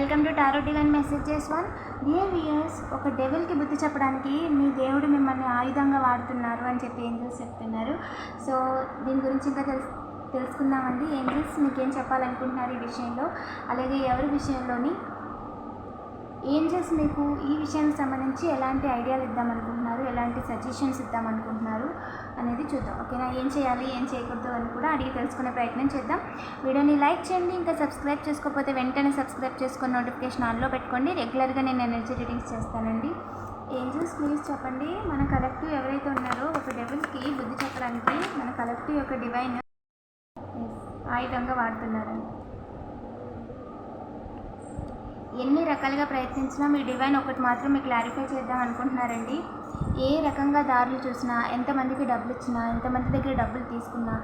Welcome to tarot divine messages one dear viewers ఒక డెవిల్కి బుద్ధి చెప్పడానికి మీ దేవుడు మిమ్మల్ని ఆయుధంగా వాడుతున్నారు అని చెప్పి ఏంజల్స్ చెప్తున్నారు. సో దీని గురించి ఇంకా తెలుసు తెలుసుకుందామండి. ఏంజల్స్ మీకు ఏం చెప్పాలనుకుంటున్నారు ఈ విషయంలో? అలాగే ఎవరి విషయంలోని? ఏంజల్స్ మీకు ఈ విషయానికి సంబంధించి ఎలాంటి ఐడియాలు ఇద్దామనుకుంటున్నారు? ఎలాంటి సజెషన్స్ ఇద్దామనుకుంటున్నారు? అనేది చూద్దాం. ఓకేనా? ఏం చేయాలి? ఏం చేయకూడదు? అని కూడా అడిగి తెలుసుకునే ప్రయత్నం చేద్దాం. వీడియోని లైక్ చేయండి. ఇంకా సబ్స్క్రైబ్ చేసుకోకపోతే వెంటనే సబ్స్క్రైబ్ చేసుకుని నోటిఫికేషన్ ఆన్లో పెట్టుకోండి. రెగ్యులర్గా నేను ఎనర్జీ రీడింగ్స్ చేస్తానండి. ఏంజల్స్ ప్లీజ్ చెప్పండి. మన కలెక్టివ్ ఎవరైతే ఉన్నారో ఒక డెవిల్కి బుద్ధి చెప్పడానికి మన కలెక్టివ్ యొక్క డివైన్ ఆయుధంగా వాడుతున్నారండి. ఎన్ని రకాలుగా ప్రయత్నించినా మీ డివైన్ ఒకటి మాత్రం మీకు క్లారిఫై చేద్దాం అనుకుంటున్నారండి. ఏ రకంగా దారులు చూసినా ఎంతమందికి డబ్బులు ఇచ్చినా ఎంతమంది దగ్గర డబ్బులు తీసుకున్నా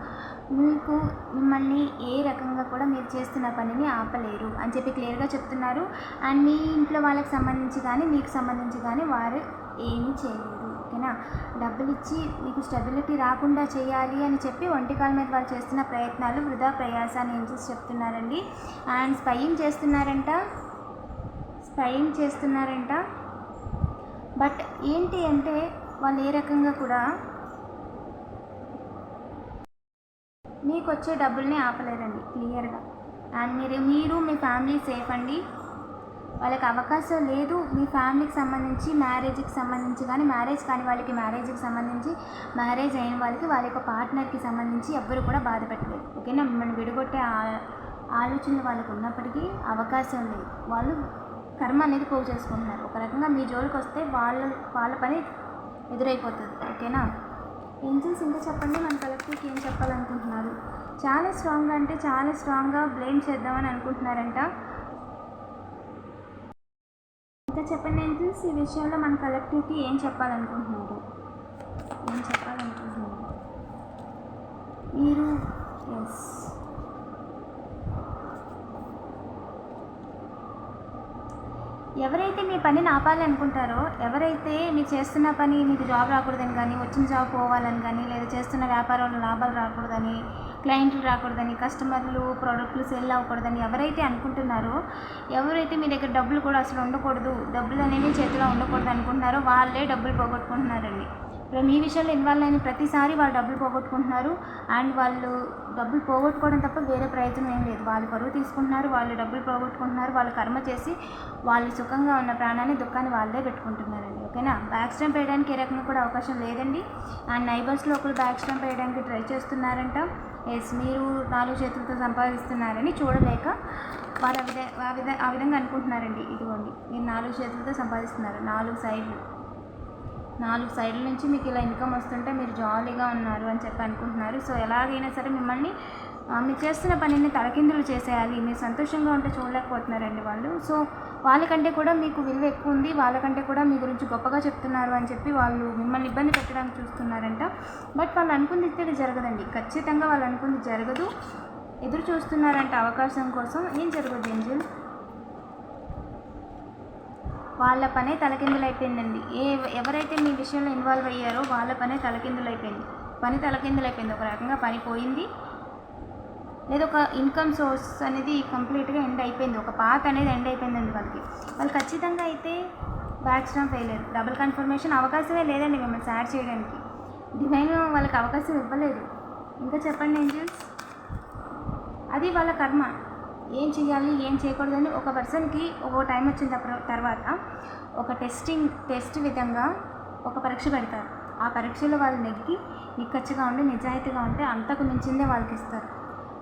మీకు మిమ్మల్ని ఏ రకంగా కూడా మీరు చేస్తున్న పనిని ఆపలేరు అని చెప్పి క్లియర్గా చెప్తున్నారు. అండ్ మీ ఇంట్లో వాళ్ళకి సంబంధించి కానీ మీకు సంబంధించి కానీ వారు ఏమీ చేయలేరు. ఓకేనా? డబ్బులు ఇచ్చి మీకు స్టెబిలిటీ రాకుండా చేయాలి అని చెప్పి ఒంటికాల మీద వాళ్ళు చేస్తున్న ప్రయత్నాలు వృధా ప్రయాసాన్ని ఏం చేసి చెప్తున్నారండి. అండ్ స్పయింగ్ చేస్తున్నారంట. ట్రైన్ చేస్తున్నారంట. బట్ ఏంటి అంటే వాళ్ళు ఏ రకంగా కూడా మీకు వచ్చే డబ్బుల్ని ఆపలేరండి క్లియర్గా. అండ్ మీరు మీరు మీ ఫ్యామిలీ సేఫ్ అండి. వాళ్ళకి అవకాశం లేదు మీ ఫ్యామిలీకి సంబంధించి మ్యారేజ్కి సంబంధించి కానీ మ్యారేజ్ కాని వాళ్ళకి మ్యారేజ్కి సంబంధించి మ్యారేజ్ అయిన వాళ్ళకి వాళ్ళ యొక్క పార్ట్నర్కి సంబంధించి ఎవ్వరు కూడా బాధ పెట్టలేదు. ఓకేనా? మిమ్మల్ని విడగొట్టే ఆలోచనలు వాళ్ళకు ఉన్నప్పటికీ అవకాశం లేదు. వాళ్ళు కర్మ అనేది పోగు చేసుకుంటున్నారు. ఒక రకంగా మీ జోలికి వస్తే వాళ్ళ వాళ్ళ పని ఎదురైపోతుంది. ఓకేనా? ఏంజల్స్ ఇంకా చెప్పండి? మన కలెక్టివ్కి ఏం చెప్పాలనుకుంటున్నారు? చాలా స్ట్రాంగ్గా అంటే చాలా స్ట్రాంగ్గా బ్లేమ్ చేద్దామని అనుకుంటున్నారంట. ఇంకా చెప్పండి ఏంజల్స్ ఈ విషయంలో మన కలెక్టివ్కి ఏం చెప్పాలనుకుంటున్నారు? ఏం చెప్పాలనుకుంటున్నారు? మీరు ఎస్ ఎవరైతే మీ పనిని ఆపాలి అనుకుంటారో ఎవరైతే మీరు చేస్తున్న పని మీకు జాబ్ రాకూడదని కానీ వచ్చిన జాబ్ పోవాలని కానీ లేదా చేస్తున్న వ్యాపారంలో లాభాలు రాకూడదని క్లయింట్లు రాకూడదని కస్టమర్లు ప్రోడక్ట్లు సెల్ అవ్వకూడదని ఎవరైతే అనుకుంటున్నారో ఎవరైతే మీ దగ్గర డబ్బులు కూడా అసలు ఉండకూడదు డబ్బులు అనేవి చేతిలో ఉండకూడదు అనుకుంటున్నారో వాళ్ళే డబ్బులు పోగొట్టుకుంటున్నారండి. ఇప్పుడు మీ విషయంలో ఇన్వాల్వ్ అయిన ప్రతిసారి వాళ్ళు డబ్బులు పోగొట్టుకుంటున్నారు. అండ్ వాళ్ళు డబ్బులు పోగొట్టుకోవడం తప్ప వేరే ప్రయోజనం ఏం లేదు. వాళ్ళు పరువు తీసుకుంటున్నారు వాళ్ళు డబ్బులు పోగొట్టుకుంటున్నారు వాళ్ళు కర్మ చేసి వాళ్ళు సుఖంగా ఉన్న ప్రాణాన్ని దుఃఖాన్ని వాళ్ళే పెట్టుకుంటున్నారండి. ఓకేనా? బ్యాక్ స్టాంప్ వేయడానికి ఏ రకంగా కూడా అవకాశం లేదండి. అండ్ నైబర్స్లో ఒకరు బ్యాక్ స్టాంప్ వేయడానికి ట్రై చేస్తున్నారంట. ఎస్ మీరు నాలుగు చేతులతో సంపాదిస్తున్నారని చూడలేక వాళ్ళు ఆ ఆ విధ ఆ విధంగా అనుకుంటున్నారండి. ఇదిగోండి మీరు నాలుగు చేతులతో సంపాదిస్తున్నారు. నాలుగు సైడ్లు. నాలుగు సైడ్ల నుంచి మీకు ఇలా ఇన్కమ్ వస్తుంటే మీరు జాలీగా ఉన్నారు అని చెప్పి అనుకుంటున్నారు. సో ఎలాగైనా సరే మిమ్మల్ని మీరు చేస్తున్న పనిని తలకిందులు చేసేయాలి. మీరు సంతోషంగా ఉంటే చూడలేకపోతున్నారండి వాళ్ళు. సో వాళ్ళకంటే కూడా మీకు విలువ ఎక్కువ ఉంది. వాళ్ళకంటే కూడా మీ గురించి గొప్పగా చెప్తున్నారు అని చెప్పి వాళ్ళు మిమ్మల్ని ఇబ్బంది పెట్టడానికి చూస్తున్నారంట. బట్ వాళ్ళు అనుకుంది ఇది జరగదండి. ఖచ్చితంగా వాళ్ళు అనుకుంది జరగదు. ఎదురు చూస్తున్నారంట అవకాశం కోసం. ఏం జరగదు ఏంజిల్? వాళ్ళ పనే తలకిందులైపోయిందండి. ఏ ఎవరైతే మీ విషయంలో ఇన్వాల్వ్ అయ్యారో వాళ్ళ పనే తలకిందులైపోయింది. పని తలకిందులైపోయింది. ఒక రకంగా పని పోయింది. లేదా ఒక ఇన్కమ్ సోర్స్ అనేది కంప్లీట్గా ఎండ్ అయిపోయింది. ఒక పాత అనేది ఎండ్ అయిపోయిందండి వాళ్ళకి. వాళ్ళు ఖచ్చితంగా అయితే బ్యాక్ స్టాంప్ వేయలేరు. డబుల్ కన్ఫర్మేషన్ అవకాశమే లేదండి మిమ్మల్ని సాడ్ చేయడానికి. డివైన్ వాళ్ళకి అవకాశం ఇవ్వలేదు. ఇంకా చెప్పండి ఏంజల్స్? అది వాళ్ళ కర్మ. ఏం చేయాలి ఏం చేయకూడదని ఒక పర్సన్కి ఒక టైం వచ్చిన తర్వాత ఒక టెస్టింగ్ టెస్ట్ విధంగా ఒక పరీక్ష పెడతారు. ఆ పరీక్షలో వాళ్ళు నెగ్గి నిక్కచ్చిగా ఉండి నిజాయితీగా ఉంటే అంతకు మించిందే వాళ్ళకి ఇస్తారు.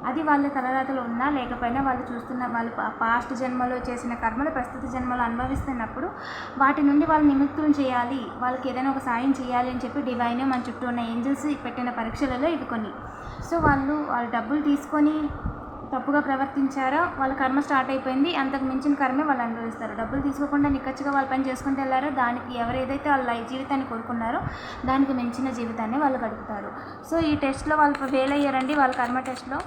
అది వాళ్ళ తలరాతలు ఉన్నా లేకపోయినా వాళ్ళు చూస్తున్న వాళ్ళు పాస్ట్ జన్మలో చేసిన కర్మలు ప్రస్తుత జన్మలో అనుభవిస్తున్నప్పుడు వాటి నుండి వాళ్ళు నిమిత్తం చేయాలి. వాళ్ళకి ఏదైనా ఒక సాయం చేయాలి అని చెప్పి డివైన్ మన చుట్టూ ఉన్న ఏంజల్స్ పెట్టిన పరీక్షలలో ఇవి కొన్ని. సో వాళ్ళు వాళ్ళు డబ్బులు తీసుకొని తప్పుగా ప్రవర్తించారో వాళ్ళ కర్మ స్టార్ట్ అయిపోయింది. అంతకు మించిన కర్మే వాళ్ళు అనుభవిస్తారు. డబ్బులు తీసుకోకుండా నిక్కచ్చిగా వాళ్ళ పని చేసుకుంటూ వెళ్ళారో దానికి ఎవరు ఏదైతే వాళ్ళ జీవితాన్ని కోరుకున్నారో దానికి మించిన జీవితాన్ని వాళ్ళు గడుపుతారు. సో ఈ టెస్ట్లో వాళ్ళు ఫెయిల్ అయ్యారండి వాళ్ళ కర్మ టెస్ట్లో.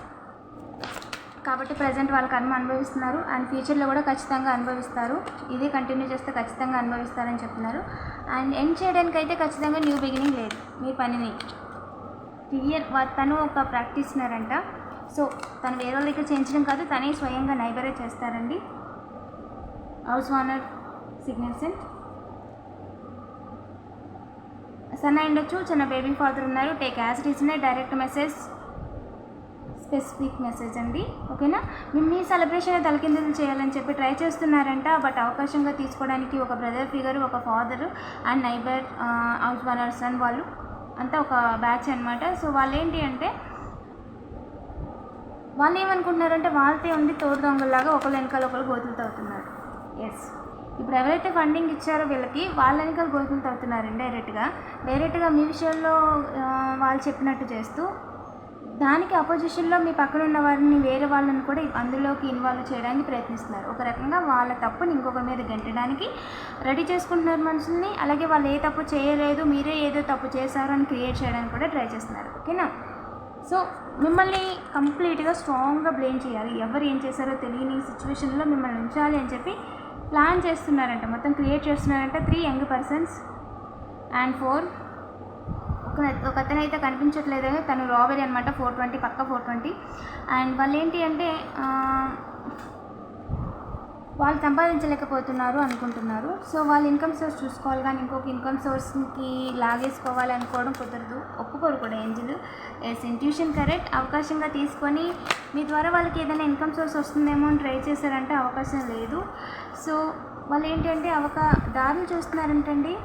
కాబట్టి ప్రజెంట్ వాళ్ళ కర్మ అనుభవిస్తున్నారు. అండ్ ఫ్యూచర్లో కూడా ఖచ్చితంగా అనుభవిస్తారు. ఇది కంటిన్యూ చేస్తే ఖచ్చితంగా అనుభవిస్తారని చెప్తున్నారు. అండ్ ఎండ్ చేయడానికి అయితే ఖచ్చితంగా న్యూ బిగినింగ్ లేదు. మీ పనిని. క్లియర్ తను ఒక ప్రాక్టీస్నర్ అంట సో తను వేరే వాళ్ళ దగ్గర చేయించడం కాదు తనే స్వయంగా నైబరే చేస్తారండి. హౌస్ ఓనర్ సిగ్నిఫికెంట్ సన్న ఉండొచ్చు చిన్న బేబీ ఫాదర్ ఉన్నారు. టేక్ యాజ్ రీజనే డైరెక్ట్ మెసేజ్ స్పెసిఫిక్ మెసేజ్ అండి. ఓకేనా? మేము మీ సెలబ్రేషన్ తలకిందులు చేయాలని చెప్పి ట్రై చేస్తున్నారంట. బట్ అవకాశంగా తీసుకోవడానికి ఒక బ్రదర్ ఫిగర్ ఒక father and neighbour house owner son వాళ్ళు అంతా ఒక బ్యాచ్ అనమాట సో వాళ్ళు ఏంటి అంటే వాళ్ళు ఏమనుకుంటున్నారంటే వాళ్ళతే ఉంది తోడు దొంగలాగా ఒకరు వెనకాల ఒకరు గోతులు తవ్వుతున్నారు. ఎస్ ఇప్పుడు ఎవరైతే ఫండింగ్ ఇచ్చారో వీళ్ళకి వాళ్ళ వెనకాల గోతులు తవ్వుతున్నారు డైరెక్ట్గా. డైరెక్ట్గా మీ విషయంలో వాళ్ళు చెప్పినట్టు చేస్తూ దానికి అపోజిషన్లో మీ పక్కన ఉన్న వారిని వేరే వాళ్ళని కూడా అందులోకి ఇన్వాల్వ్ చేయడానికి ప్రయత్నిస్తున్నారు. ఒక రకంగా వాళ్ళ తప్పుని ఇంకొక మీద గెంటడానికి రెడీ చేసుకుంటున్నారు మనుషుల్ని. అలాగే వాళ్ళు ఏ తప్పు చేయలేదు మీరే ఏదో తప్పు చేశారు అని క్రియేట్ చేయడానికి కూడా ట్రై చేస్తున్నారు. ఓకేనా? సో మిమ్మల్ని కంప్లీట్గా స్ట్రాంగ్గా బ్లేమ్ చేయాలి. ఎవరు ఏం చేశారో తెలియని సిచ్యువేషన్లో మిమ్మల్ని ఉంచాలి అని చెప్పి ప్లాన్ చేస్తున్నారంట. మొత్తం క్రియేట్ చేస్తున్నారంట three young persons and four. ఒక ఒక అతను అయితే కనిపించట్లేదు తను రాబరీ అనమాట ఫోర్ ట్వంటీ పక్క ఫోర్ ట్వంటీ. అండ్ వాళ్ళు ఏంటి అంటే వాళ్ళు సంపాదించలేకపోతున్నారు అనుకుంటున్నారు. సో వాళ్ళ ఇన్కమ్ సోర్స్ చూసుకోవాలి కానీ ఇంకొక ఇన్కమ్ సోర్స్కి లాగేసుకోవాలి అనుకోవడం కుదరదు. ఒప్పుకోరు కూడా ఏంజిల్. ఎస్ ఇంట్యూషన్ కరెక్ట్ అవకాశంగా తీసుకొని మీ ద్వారా వాళ్ళకి ఏదైనా ఇన్కమ్ సోర్స్ వస్తుందేమో అని ట్రై చేశారంటే అవకాశం లేదు. సో వాళ్ళు ఏంటంటే అవకా దారులు చూస్తున్నారంటండి.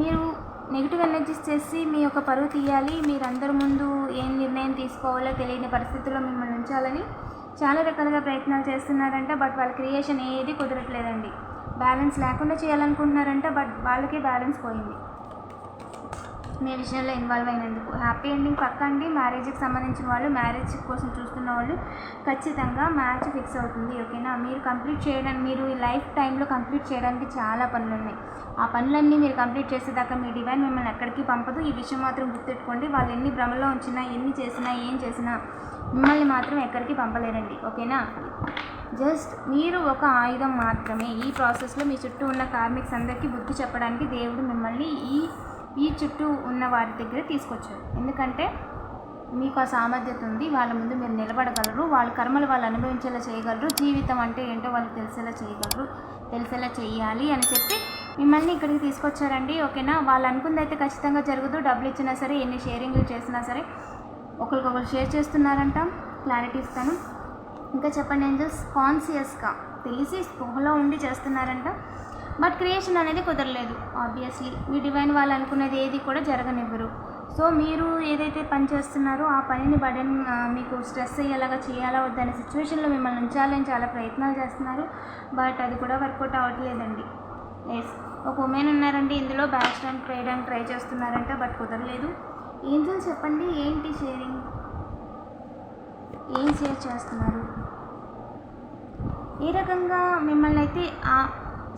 మీరు నెగిటివ్ ఎనర్జీస్ చేసి మీ యొక్క పరువు తీయాలి. మీరందరి ముందు ఏం నిర్ణయం తీసుకోవాలో తెలియని పరిస్థితుల్లో మిమ్మల్ని ఉంచాలని చాలా రకాలుగా ప్రయత్నాలు చేస్తున్నారంట బట్ వాళ్ళ క్రియేషన్ ఏది కుదరట్లేదండి. బ్యాలెన్స్ లేకుండా చేయాలనుకుంటున్నారంట బట్ వాళ్ళకే బ్యాలెన్స్ పోయింది. మీ విషయంలో ఇన్వాల్వ్ అయినందుకు. హ్యాపీ ఎండింగ్ పక్కండి మ్యారేజ్కి సంబంధించిన వాళ్ళు మ్యారేజ్ కోసం చూస్తున్న వాళ్ళు ఖచ్చితంగా మ్యాచ్ ఫిక్స్ అవుతుంది ఓకేనా మీరు కంప్లీట్ చేయడానికి మీరు ఈ లైఫ్ టైంలో కంప్లీట్ చేయడానికి చాలా పనులు ఉన్నాయి. ఆ పనులన్నీ మీరు కంప్లీట్ చేసేదాకా మీ డివైన్ మిమ్మల్ని ఎక్కడికి పంపదు. ఈ విషయం మాత్రం గుర్తుపెట్టుకోండి. వాళ్ళు ఎన్ని భ్రమలో ఉంచినా ఎన్ని చేసినా ఏం చేసినా మిమ్మల్ని మాత్రం ఎక్కడికి పంపలేరండి ఓకేనా జస్ట్ మీరు ఒక ఆయుధం మాత్రమే. ఈ ప్రాసెస్లో మీ చుట్టూ ఉన్న కార్మిక్స్ అందరికీ బుద్ధి చెప్పడానికి దేవుడు మిమ్మల్ని ఈ ఈ చుట్టూ ఉన్న వారి దగ్గర తీసుకొచ్చారు. ఎందుకంటే మీకు ఆ సామర్థ్యత ఉంది వాళ్ళ ముందు మీరు నిలబడగలరు వాళ్ళ కర్మలు వాళ్ళు అనుభవించేలా చేయగలరు జీవితం అంటే ఏంటో వాళ్ళకి తెలిసేలా చేయగలరు తెలిసేలా చేయాలి అని చెప్పి మిమ్మల్ని ఇక్కడికి తీసుకొచ్చారండి ఓకేనా? వాళ్ళు అనుకుంది అయితే ఖచ్చితంగా జరుగుతూ డబ్బులు ఇచ్చినా సరే ఎన్ని షేరింగ్లు చేసినా సరే ఒకరికొకరు షేర్ చేస్తున్నారంట క్లారిటీ ఇస్తాను. ఇంకా చెప్పండి ఏంజల్స్ కాన్సియస్గా తెలిసి స్పృహలో ఉండి చేస్తున్నారంట. బట్ క్రియేషన్ అనేది కుదరలేదు ఆబ్వియస్లీ మీ డివైన్ వాళ్ళు అనుకునేది ఏది కూడా జరగనివ్వరు. సో మీరు ఏదైతే పని చేస్తున్నారో ఆ పనిని బడన్ మీకు స్ట్రెస్ అయ్యేలాగా చేయాలా వద్దనే సిచ్యువేషన్లో మిమ్మల్ని ఉంచాలని చాలా ప్రయత్నాలు చేస్తున్నారు. బట్ అది కూడా వర్కౌట్ అవ్వట్లేదండి. ఎస్ ఒక ఉమెన్ ఉన్నారండి ఇందులో బ్యాచ్ ర్యాంక్ చేయడానికి ట్రై చేస్తున్నారంట బట్ కుదరలేదు. ఏంజల్ చెప్పండి? ఏంటి షేరింగ్ ఏం షేర్ చేస్తున్నారు? ఏ రకంగా మిమ్మల్ని అయితే ఆ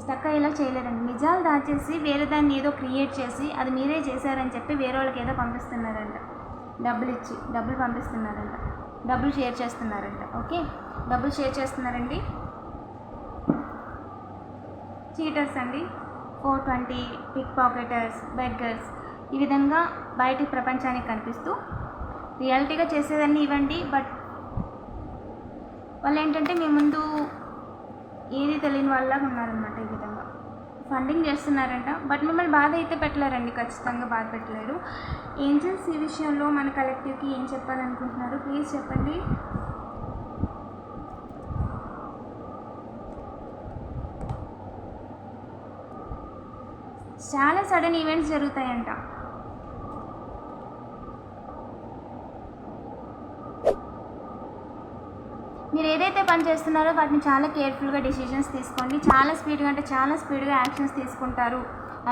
స్టక్ అయ్యేలా చేయలేరండి నిజాలు దాచేసి వేరే దాన్ని ఏదో క్రియేట్ చేసి అది మీరే చేశారని చెప్పి వేరే వాళ్ళకి ఏదో పంపిస్తున్నారంట. డబ్బులు ఇచ్చి డబ్బులు పంపిస్తున్నారంట. డబ్బులు షేర్ చేస్తున్నారంట. ఓకే? డబ్బులు షేర్ చేస్తున్నారండి? చీటర్స్ అండి. Four twenty pick pocketers beggars ఈ విధంగా బయటి ప్రపంచానికి కనిపిస్తూ రియాలిటీగా చేసేదాన్ని ఇవ్వండి. బట్ వాళ్ళు ఏంటంటే మీ ముందు ఏది తెలియని వాళ్ళలాగా ఉన్నారన్నమాట. ఫండింగ్ చేస్తున్నారంట. బట్ మిమ్మల్ని బాధ అయితే పెట్టలేరండి ఖచ్చితంగా బాధ పెట్టలేరు. ఏంజల్స్ ఈ విషయంలో మన కలెక్టివ్కి ఏం చెప్పాలనుకుంటున్నారు? ప్లీజ్ చెప్పండి. చాలా సడన్ ఈవెంట్స్ జరుగుతాయంట. మీరు ఏదైతే పని చేస్తున్నారో వాటిని చాలా కేర్ఫుల్గా డిసిషన్స్ తీసుకోండి. చాలా స్పీడ్గా అంటే చాలా స్పీడ్గా యాక్షన్స్ తీసుకుంటారు.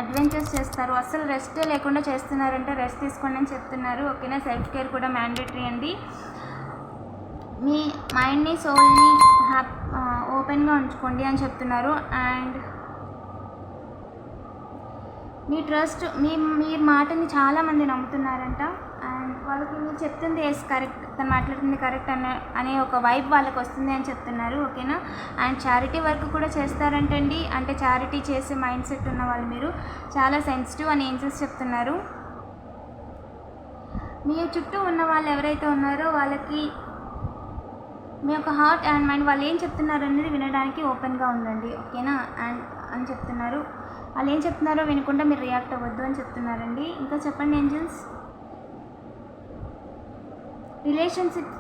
అడ్వెంచర్స్ చేస్తారు. అస్సలు రెస్టే లేకుండా చేస్తున్నారంటే రెస్ట్ తీసుకోండి అని చెప్తున్నారు. ఓకేనా? సెల్ఫ్ కేర్ కూడా మ్యాండేటరీ అండి. మీ మైండ్ని సోల్ని హ్యాప్ ఓపెన్గా ఉంచుకోండి అని చెప్తున్నారు. అండ్ మీ ట్రస్ట్ మీ మీ మాటని చాలామంది నమ్ముతున్నారంట. వాళ్ళకి మీరు చెప్తుంది ఎస్ కరెక్ట్ తను మాట్లాడుతుంది కరెక్ట్ అనే అనే ఒక వైబ్ వాళ్ళకి వస్తుంది అని చెప్తున్నారు ఓకేనా? అండ్ చారిటీ వర్క్ కూడా చేస్తారంటండి. అంటే చారిటీ చేసే మైండ్ సెట్ ఉన్న వాళ్ళు మీరు. చాలా సెన్సిటివ్ అని ఏంజల్స్ చెప్తున్నారు. మీ చుట్టూ ఉన్న వాళ్ళు ఎవరైతే ఉన్నారో వాళ్ళకి మీ యొక్క హార్ట్ అండ్ మైండ్ వాళ్ళు ఏం చెప్తున్నారు అనేది వినడానికి ఓపెన్గా ఉండండి ఓకేనా? అండ్ అని చెప్తున్నారు. వాళ్ళు ఏం చెప్తున్నారో వినకుండా మీరు రియాక్ట్ అవ్వద్దు అని చెప్తున్నారండి. ఇంకా చెప్పండి ఏంజల్స్ రిలేషన్షిప్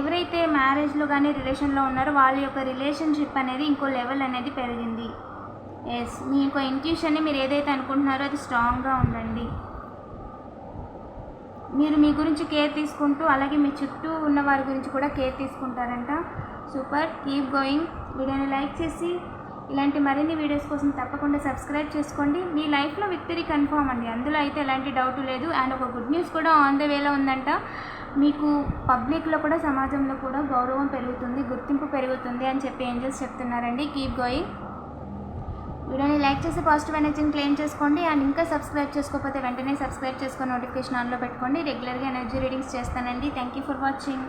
ఎవరైతే మ్యారేజ్లో కానీ రిలేషన్లో ఉన్నారో వాళ్ళ యొక్క రిలేషన్షిప్ అనేది ఇంకో లెవెల్ అనేది పెరిగింది. ఎస్ మీ యొక్క ఇంట్యూషన్ని మీరు ఏదైతే అనుకుంటున్నారో అది స్ట్రాంగ్గా ఉండండి. మీరు మీ గురించి కేర్ తీసుకుంటూ అలాగే మీ చుట్టూ ఉన్న వారి గురించి కూడా కేర్ తీసుకుంటారంట. సూపర్ కీప్ గోయింగ్ వీడియోని లైక్ చేసి ఇలాంటి మరిన్ని వీడియోస్ కోసం తప్పకుండా సబ్స్క్రైబ్ చేసుకోండి. మీ లైఫ్లో విక్టరీ కన్ఫామ్ అండి. అందులో అయితే ఎలాంటి డౌట్ లేదు. అండ్ ఒక గుడ్ న్యూస్ కూడా ఆన్ ద వేలో ఉందంట. మీకు పబ్లిక్లో కూడా సమాజంలో కూడా గౌరవం పెరుగుతుంది గుర్తింపు పెరుగుతుంది అని చెప్పి ఏంజల్స్ చెప్తున్నారండి. కీప్ గోయింగ్ వీడియోని లైక్ చేసి పాజిటివ్ ఎనర్జీని క్లెయిమ్ చేసుకోండి. అండ్ ఇంకా సబ్స్క్రైబ్ చేసుకోకపోతే వెంటనే సబ్స్క్రైబ్ చేసుకొని నోటిఫికేషన్ ఆన్లో పెట్టుకోండి. రెగ్యులర్గా ఎనర్జీ రీడింగ్స్ చేస్తానండి. Thank you for watching